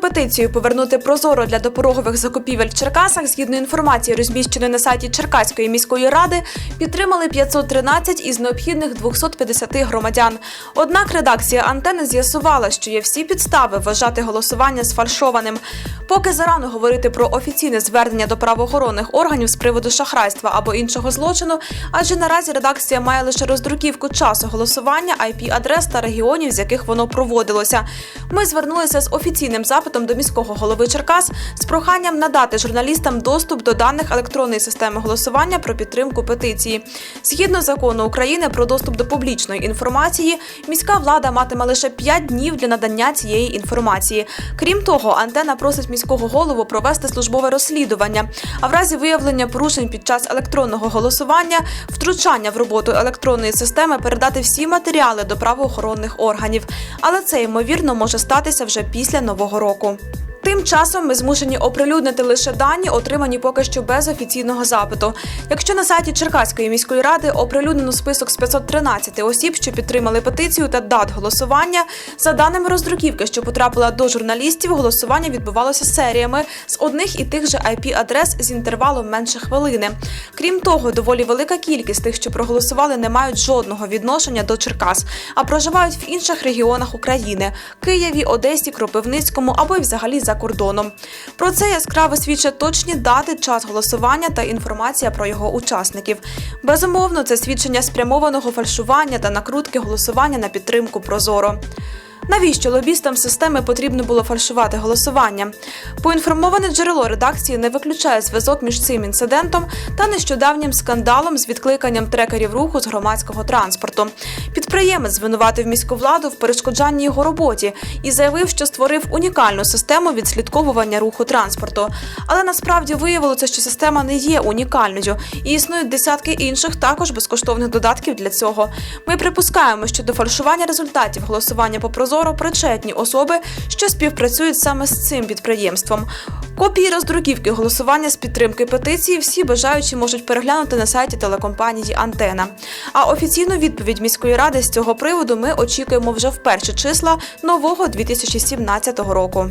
петицію повернути прозоро для допорогових закупівель в Черкасах, згідно інформації, розміщеної на сайті Черкаської міської ради, підтримали 513 із необхідних 250 громадян. Однак редакція антени з'ясувала, що є всі підстави вважати голосування сфальшованим. Поки зарано говорити про офіційне звернення до правоохоронних органів з приводу шахрайства або іншого злочину, адже наразі редакція має лише роздруківку часу голосування, IP-адрес та регіонів, з яких воно проводилося. Ми звернулися з офіційним запитом до міського голови Черкас з проханням надати журналістам доступ до даних електронної системи голосування про підтримку петиції. Згідно закону України про доступ до публічної інформації, міська влада матиме лише 5 днів для надання цієї інформації. Крім того, антена просить міського голову провести службове розслідування, а в разі виявлення порушень під час електронного голосування, втручання в роботу електронної системи передати всі матеріали до правоохоронних органів. Але це ймовірно може статися вже після нового року. Тим часом ми змушені оприлюднити лише дані, отримані поки що без офіційного запиту. Якщо на сайті Черкаської міської ради оприлюднено список з 513 осіб, що підтримали петицію та дат голосування, за даними роздруківки, що потрапила до журналістів, голосування відбувалося серіями з одних і тих же IP-адрес з інтервалом менше хвилини. Крім того, доволі велика кількість тих, що проголосували, не мають жодного відношення до Черкас, а проживають в інших регіонах України Києві, Одесі, Кропивницькому або й взагалі за кордоном. Про це яскраво свідчать точні дати, час голосування та інформація про його учасників. Безумовно, це свідчення спрямованого фальшування та накрутки голосування на підтримку Прозоро. Навіщо лобістам системи потрібно було фальшувати голосування? Поінформоване джерело редакції не виключає зв'язок між цим інцидентом та нещодавнім скандалом з відкликанням трекерів руху з громадського транспорту. Підприємець звинуватив міську владу в перешкоджанні його роботі і заявив, що створив унікальну систему відслідковування руху транспорту. Але насправді виявилося, що система не є унікальною, і існують десятки інших також безкоштовних додатків для цього. Ми припускаємо, що до фальшування результатів голосування по Прозоро причетні особи, що співпрацюють саме з цим підприємством. Копії роздруківки голосування з підтримки петиції всі бажаючі можуть переглянути на сайті телекомпанії Антена. А офіційну відповідь міської ради з цього приводу ми очікуємо вже в перші числа нового 2017 року.